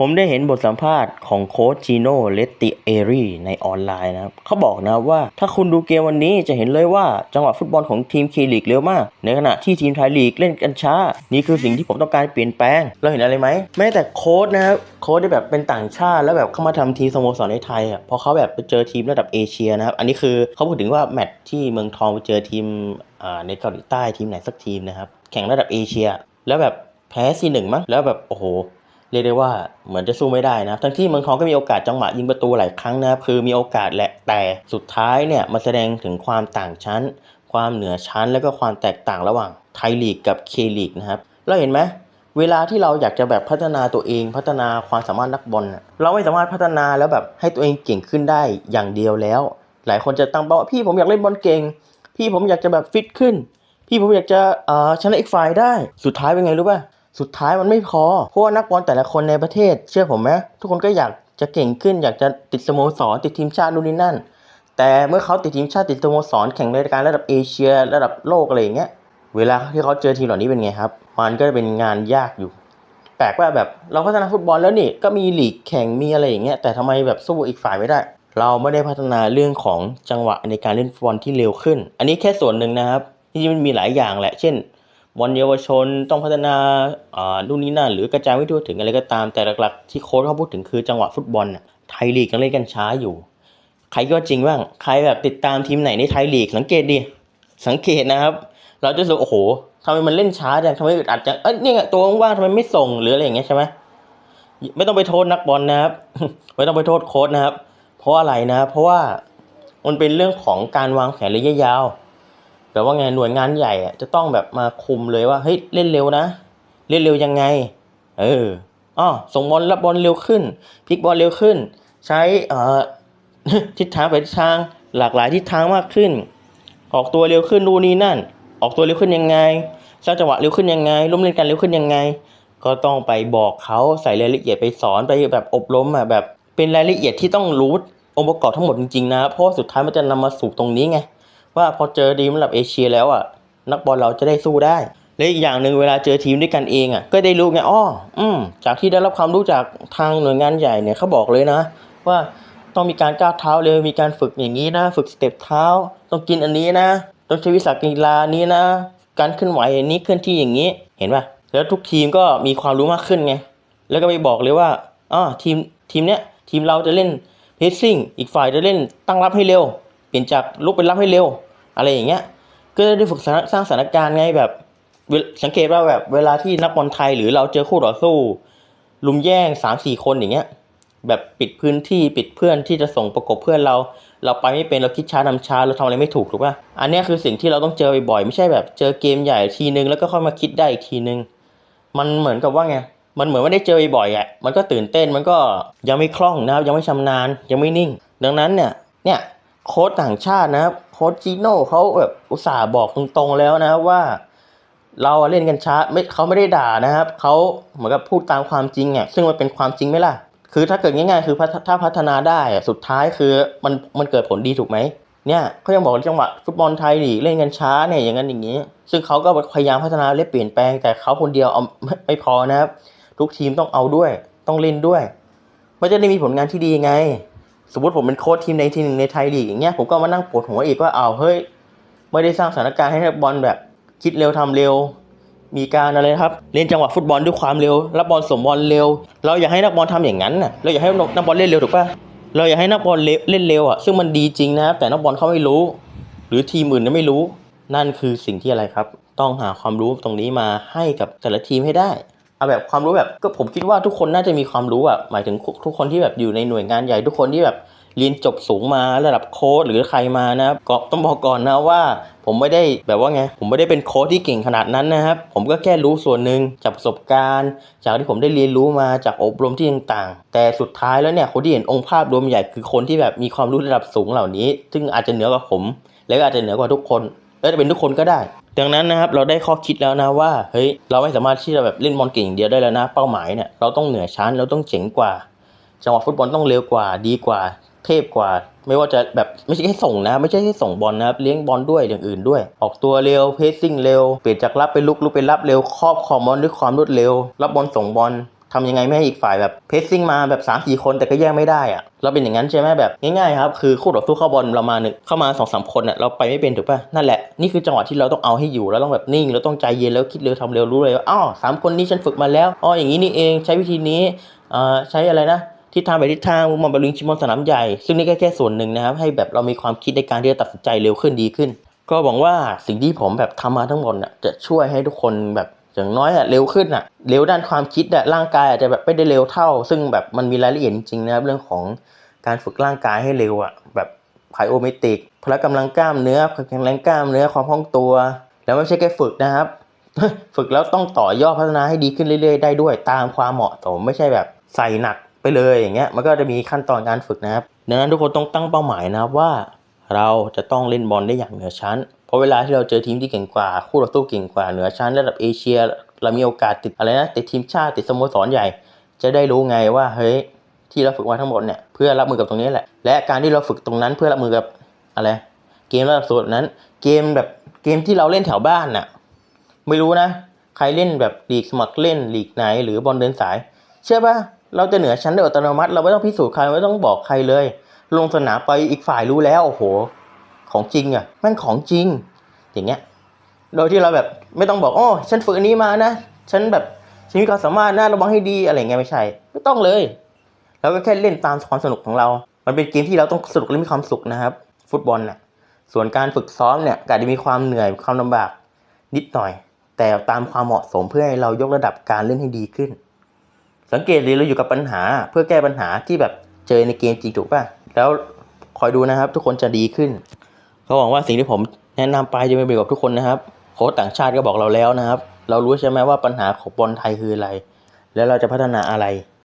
ผมได้เห็นบทสัมภาษณ์ของโค้ชจีโน่เลตติเอรีในออนไลน์นะครับเขาบอกนะครับว่าถ้าคุณดูเกมวันนี้จะเห็นเลยว่าจังหวะฟุตบอลของทีมเคลีกเร็วมาก ในขณะที่ทีมไทยลีกเล่นกันช้า นี่คือสิ่งที่ผมต้องการเปลี่ยนแปลง เราเห็นอะไรไหมแม้แต่โค้ชนะครับโค้ชที่แบบเป็นต่างชาติ แล้วแบบเข้ามาทำทีมสโมสรในไทยอะพอเขาแบบไปเจอทีมระดับเอเชียนะครับอันนี้คือเขาพูดถึงว่าแมตช์ที่เมืองทองไปเจอทีมอ่าในเกาหลีใต้ทีมไหนสักทีมนะครับแข่งระดับเอเชีย แล้วแบบแพ้ซีหนึ่งมั้งแล้วแบบโอ้โห เรียกได้ว่าเหมือนจะสู้ไม่ได้นะทั้งที่เมืองทองก็มีโอกาสจังหวะยิงประตูหลายครั้งนะครับคือมีโอกาสแหละแต่สุดท้ายเนี่ยมันแสดงถึงความต่างชั้น ความเหนือชั้น แล้วก็ความแตกต่างระหว่างไทยลีกกับเคลีกนะครับเราเห็นไหมเวลาที่เราอยากจะแบบพัฒนาตัวเองพัฒนาความสามารถนักบอลเราไม่สามารถพัฒนาแล้วแบบให้ตัวเองเก่งขึ้นได้อย่างเดียวแล้ว หลายคนจะตั้งเป้าว่าพี่ผมอยากเล่นบอลเก่ง พี่ผมอยากจะแบบฟิตขึ้น พี่ผมอยากจะอ่อชนะอีกฝ่ายได้ สุดท้ายเป็นไงรู้ป่ะ สุดท้ายมันไม่พอ เพราะว่านักบอลแต่ละคนในประเทศ เชื่อผมไหมทุกคนก็อยากจะเก่งขึ้น อยากจะติดสโมสรติดทีมชาตินู่นนี่นั่น แต่เมื่อเขาติดทีมชาติติดสโมสรแข่งในรายการระดับเอเชีย ระดับโลกอะไรอย่างเงี้ยเวลาที่เขาเจอทีมเหล่านี้เป็นไงครับ มันก็เป็นงานยากอยู่ แปลกว่าแบบเราพัฒนาฟุตบอลแล้วนี่ก็มีลีกแข่งมีอะไรอย่างเงี้ยแต่ทำไมแบบสู้อีกฝ่ายไม่ได้ เราไม่ได้พัฒนาเรื่องของจังหวะในการเล่นฟุตบอลที่เร็วขึ้น อันนี้แค่ส่วนหนึ่งนะครับที่จริงมันมีหลายอย่างแหละ เช่น บอลเยาวชนต้องพัฒนาอ่านู่นนี่นั่นหรือกระจายไม่ทั่วถึงอะไรก็ตามแต่หลักๆที่โค้ชเขาพูดถึงคือจังหวะฟุตบอลน่ะไทยลีกยังเล่นกันช้าอยู่ ใครก็จริงบ้างใครแบบติดตามทีมไหนในไทยลีกสังเกตดิสังเกตนะครับ เราจะรู้สึกโอ้โหทำไมมันเล่นช้าจังทำไมอึดอัดจังเอ้ยนี่ไงตัวว่างๆทำไมไม่ส่งหรืออะไรอย่างเงี้ยใช่ไหมไม่ต้องไปโทษนักบอลนะครับ ไม่ต้องไปโทษโค้ชนะครับ เพราะอะไรนะ เพราะว่ามันเป็นเรื่องของการวางแผนระยะยาว แบบว่าไงหน่วยงานใหญ่จะต้องแบบมาคุมเลยว่าเฮ้ยเล่นเร็วนะ เล่นเร็วยังไง เอออ้อส่งบอลรับบอลเร็วขึ้นพลิกบอลเร็วขึ้น ใช้เอ่อทิศทางไปทิศทางหลากหลายทิศทางมากขึ้น ออกตัวเร็วขึ้นดูนี่นั่น ออกตัวเร็วขึ้นยังไงสร้างจังหวะเร็วขึ้นยังไงล้มเล่นกันเร็วขึ้นยังไง ก็ต้องไปบอกเขาใส่รายละเอียดไปสอนไปแบบอบรมอะแบบเป็นรายละเอียดที่ต้องรู้องค์ประกอบทั้งหมดจริงๆนะเพราะสุดท้ายมันจะนำมาสู่ตรงนี้ไง ว่าพอเจอทีมระดับเอเชียแล้วอะนักบอลเราจะได้สู้ได้ และอีกอย่างหนึ่งเวลาเจอทีมด้วยกันเองอะก็ได้รู้ไงอ้ออืมจากที่ได้รับความรู้จากทางหน่วยงานใหญ่เนี่ยเขาบอกเลยนะ ว่าต้องมีการก้าวเท้าเร็วมีการฝึกอย่างนี้นะ ฝึกสเต็ปเท้า ต้องกินอันนี้นะต้องใช้วิสากีฬานี้นะ การเคลื่อนไหวอย่างนี้เคลื่อนที่อย่างนี้เห็นป่ะแล้วทุกทีมก็มีความรู้มากขึ้นไงแล้วก็ไปบอกเลยว่าอ๋อทีมทีมเนี้ยทีมเราจะเล่นเพสซิ่งอีกฝ่ายจะเล่นตั้งรับให้เร็ว เปลี่ยนจากลุกเป็นรับให้เร็ว อะไรอย่างเงี้ย ก็ได้ฝึกสร้างสถานการณ์ไงแบบ สังเกตว่าแบบเวลาที่นักบอลไทยหรือเราเจอคู่ต่อสู้ ลุมแย่งสามสี่คนอย่างเงี้ย แบบปิดพื้นที่ปิดเพื่อนที่จะส่งประกบเพื่อนเรา เราไปไม่เป็นเราคิดช้านำช้าเราทำอะไรไม่ถูกถูกป่ะอันเนี้ยคือสิ่งที่เราต้องเจอบ่อยๆไม่ใช่แบบเจอเกมใหญ่ทีนึงแล้วก็ค่อยมาคิดได้อีกทีนึง มันเหมือนกับว่าไงมันเหมือนว่าได้เจอบ่อยๆอะ มันก็ตื่นเต้น มันก็ยังไม่คล่องนะครับ ยังไม่ชำนาญ ยังไม่นิ่ง ดังนั้นเนี่ย เนี่ย โค้ชต่างชาตินะครับโค้ชจีโน่เขาแบบอุตส่าห์บอกตรงๆแล้วนะครับว่า เราเล่นกันช้าไม่เขาไม่ได้ด่านะครับเขาเหมือนกับพูดตามความจริงอะซึ่งมันเป็นความจริงไหมล่ะ คือถ้าเกิดง่ายๆคือถ้าพัฒนาได้สุดท้ายคือมันมันเกิดผลดีถูกไหมเนี่ยเขายังบอกจังหวะฟุตบอลไทยลีเล่นกันช้าเนี่ยอย่างนั้นอย่างนี้ ซึ่งเขาก็พยายามพัฒนาและเปลี่ยนแปลง แต่เขาคนเดียวเอาไมไม่พอนะครับ ทุกทีมต้องเอาด้วย ต้องเล่นด้วยมันจะได้มีผลงานที่ดีไง สมมติผมเป็นโค้ชทีมในทีมหนึ่งในไทยลีกอย่างเงี้ยผมก็มานั่งปวดหัวอีกว่าเอาวเฮ้ยไม่ได้สร้างสถานการณ์ให้นักบอลแบบ คิดเร็วทำเร็ว มีการอะไรครับเล่นจังหวะฟุตบอลด้วยความเร็วรับบอลส่งบอลเร็ว เราอยากให้นักบอลทำอย่างนั้นน่ะเราอยากให้นักบอลเล่นเร็วถูกป่ะเราอยากให้นักบอลเล่นเล่นเร็วอะซึ่งมันดีจริงนะครับแต่นักบอลเขาไม่รู้ หรือทีมอื่นเนี่ยไม่รู้ นั่นคือสิ่งที่อะไรครับ ต้องหาความรู้ตรงนี้มาให้กับแต่ละทีมให้ได้ เอาแบบความรู้แบบก็ผมคิดว่าทุกคนน่าจะมีความรู้อะหมายถึงทุกคนที่แบบอยู่ในหน่วยงานใหญ่ทุกคนที่แบบเรียนจบสูงมาระดับโค้ชหรือใครมานะก็ต้องบอกก่อนนะว่า ผมไม่ได้แบบว่าไงผมไม่ได้เป็นโค้ชที่เก่งขนาดนั้นนะครับ ผมก็แค่รู้ส่วนหนึ่งจากประสบการณ์ จากที่ผมได้เรียนรู้มาจากอบรมที่ต่างๆ แต่สุดท้ายแล้วเนี่ยคนที่เห็นองค์ภาพรวมใหญ่คือคนที่แบบมีความรู้ระดับสูงเหล่านี้ ซึ่งอาจจะเหนือกว่าผม และอาจจะเหนือกว่าทุกคนและจะเป็นทุกคนก็ได้ ดังนั้นนะครับเราได้ข้อคิดแล้วนะว่าเฮ้ยเราไม่สามารถที่จะแบบเล่นบอลเก่งอย่างเดียวได้แล้วนะเป้าหมายเนี่ยเราต้องเหนือชั้นเราต้องเจ๋งกว่า จังหวะฟุตบอลต้องเร็วกว่าดีกว่า เทพกว่า ไม่ว่าจะแบบไม่ใช่แค่ส่งนะ ไม่ใช่แค่ส่งบอลนะครับเลี้ยงบอลด้วยอย่างอื่นด้วย ออกตัวเร็วเพสซิ่งเร็วเปลี่ยนจากรับไปลุกลุกไปรับเร็วครอบคอมบอลด้วยความรวดเร็ว รับบอลส่งบอล ทำยังไงไม่ให้อีกฝ่ายแบบเพสซิ่งมาแบบ3ามสี่คนแต่ก็แย่งไม่ได้อะเราเป็นอย่างนั้นใช่ไหมแบบง่ายๆครับคือคู่ต่อสู้เข้าบอลเรามาหนึ่งเข้ามาสองสามคนอะเราไปไม่เป็นถูกป่ะนั่นแหละนี่คือจังหวะที่เราต้องเอาให้อยู่แล้วต้องแบบนิ่งแล้วต้องใจเย็นแล้วคิดเร็วทำเร็วรู้เลยว่าอ้าวสามคนนี้ฉันฝึกมาแล้วอ๋ออย่างนี้นี่เองใช้วิธีนี้อ่าใช้อะไรนะทิศทางไปทิศทางมุมมองบอลลิงชิมอนสนามใหญ่ ซึ่งนี่ก็แค่ส่วนหนึ่งนะครับ ให้แบบเรามีความคิดในการที่จะตัดสินใจเร็วขึ้นดีขึ้น ก็หวังว่าสิ่งที่ผมแบบทำมาทั้งหมดน่ะจะช่วยให้ทุกคนแบบ อย่างน้อยอะเร็วขึ้นอะเร็วด้านความคิดอะร่างกายอาจจะแบบไม่ได้เร็วเท่า ซึ่งแบบมันมีรายละเอียดจริงนะครับเรื่องของการฝึกร่างกายให้เร็วอะแบบไพโอเมตริกพละกำลังกล้ามเนื้อความแข็งแรงกล้ามเนื้อความคล่องตัว แล้วไม่ใช่แค่ฝึกนะครับ ฝึกแล้วต้องต่อยอดพัฒนาให้ดีขึ้นเรื่อย ๆ ได้ด้วยตามความเหมาะสมไม่ใช่แบบใส่หนักไปเลยอย่างเงี้ยมันก็จะมีขั้นตอนการฝึกนะครับดังนั้นทุกคนต้องตั้งเป้าหมายนะครับว่า เราจะต้องเล่นบอลได้อย่างเหนือชั้น เพราะเวลาที่เราเจอทีมที่เก่งกว่า คู่ต่อสู้เก่งกว่า เหนือชั้นระดับเอเชีย เรามีโอกาสติดอะไรนะติดทีมชาติติดสโมสรใหญ่ จะได้รู้ไงว่าเฮ้ยที่เราฝึกมาทั้งหมดเนี่ยเพื่อรับมือกับตรงนี้แหละ และการที่เราฝึกตรงนั้นเพื่อรับมือกับอะไร เกมระดับสูงนั้น เกมแบบเกมที่เราเล่นแถวบ้านน่ะไม่รู้นะ ใครเล่นแบบลีกสมัครเล่นลีกไหน หรือบอลเดินสาย เชื่อปะเราจะเหนือชั้นโดยอัตโนมัติ เราไม่ต้องพิสูจน์ใครไม่ต้องบอกใครเลย ลงสนามไปอีกฝ่ายรู้แล้วโอ้โห ของจริงอะแม่งของจริง อย่างเงี้ย โดยที่เราแบบไม่ต้องบอกอ๋อฉันฝึกอันนี้มานะ ฉันแบบฉันมีความสามารถนะระวังให้ดีอะไรเงี้ยไม่ใช่ ไม่ต้องเลยเราก็แค่เล่นตามความสนุกของเรา มันเป็นเกมที่เราต้องสนุกและมีความสุขนะครับ ฟุตบอลน่ะ ส่วนการฝึกซ้อมเนี่ยอาจจะมีความเหนื่อยความลำบากนิดหน่อย แต่ตามความเหมาะสมเพื่อให้เรายกระดับการเล่นให้ดีขึ้น สังเกตเลยเราอยู่กับปัญหาเพื่อแก้ปัญหาที่แบบเจอในเกมจริงถูกป่ะ แล้วคอยดูนะครับทุกคนจะดีขึ้น เขาหวังว่าสิ่งที่ผมแนะนำไปจะเป็นประโยชน์กับทุกคนนะครับ โค้ชต่างชาติก็บอกเราแล้วนะครับ เรารู้ใช่ไหมว่าปัญหาของบอลไทยคืออะไร แล้วเราจะพัฒนาอะไร